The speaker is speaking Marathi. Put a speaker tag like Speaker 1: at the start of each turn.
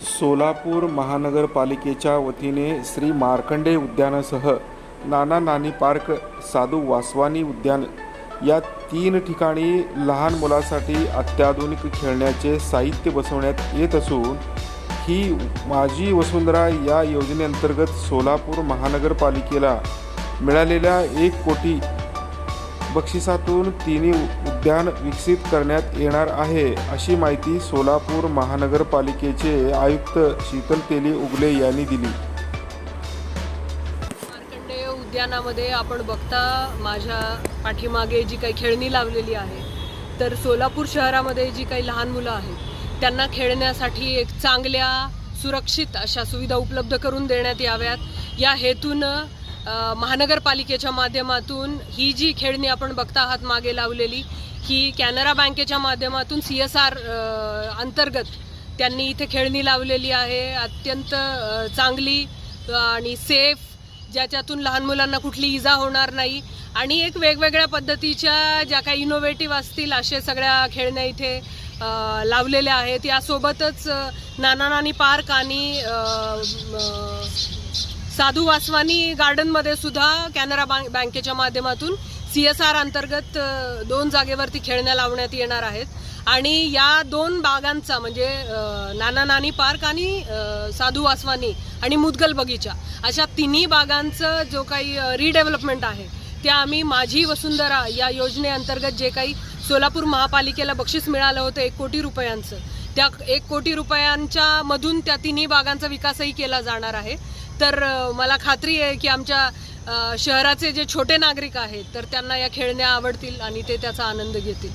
Speaker 1: सोलापूर महानगरपालिकेच्या वतीने श्री मार्कंडे उद्यानासह नाना नानी पार्क साधू वासवानी उद्यान या तीन ठिकाणी लहान मुलासाठी अत्याधुनिक खेळण्याचे साहित्य बसवण्यात येत असून ही माझी वसुंधरा या योजनेअंतर्गत सोलापूर महानगरपालिकेला मिळालेल्या एक कोटी बक्षिसातून तिन्ही उद्यान विकसित करण्यात येणार आहे अशी माहिती सोलापूर महानगरपालिकेचे आयुक्त शीतल तेली उगले यांनी दिली.
Speaker 2: मार्कंडेय उद्यानामध्ये आपण बघता माझ्या पाठीमागे जी काही खेळणी लावलेली आहे तर सोलापूर शहरामध्ये जी काही लहान मुलं आहेत त्यांना खेळण्यासाठी एक चांगल्या सुरक्षित अशा सुविधा उपलब्ध करून देण्यात याव्यात. या हेतून महानगरपालिकेच्या माध्यमातून ही जी खेळणी आपण बघता आहात मागे लावलेली ही कॅनरा बँकेच्या माध्यमातून सी एस आर अंतर्गत त्यांनी इथे खेळणी लावलेली आहे. अत्यंत चांगली आणि सेफ ज्याच्यातून लहान मुलांना कुठली इजा होणार नाही. आणि एक वेगवेगळ्या पद्धतीच्या ज्या काही इनोव्हेटिव्ह असतील असे सगळ्या खेळण्या इथे लावलेल्या आहेत. यासोबतच नाना नानी पार्क आणि साधू वासवानी गार्डनमध्ये सुद्धा कॅनरा बँकेच्या माध्यमातून सी एस आर अंतर्गत दोन जागेवरती खेळण्या लावण्यात येणार आहेत. आणि या दोन बागांचा म्हणजे नाना नानी पार्क आणि साधू वासवानी आणि मुदगल बगीचा अशा तिन्ही बागांचं जो काही रिडेव्हलपमेंट आहे त्या आम्ही माझी वसुंधरा या योजनेअंतर्गत जे काही सोलापूर महापालिकेला बक्षीस मिळालं होतं एक कोटी रुपयांचं त्या एक कोटी रुपयांच्या मधून त्या तिन्ही बागांचा विकासही केला जाणार आहे. तर मला खात्री आहे की आमच्या शहराचे जे छोटे नागरिक आहेत तर त्यांना या खेळण्या आवडतील आणि ते त्याचा आनंद घेतील.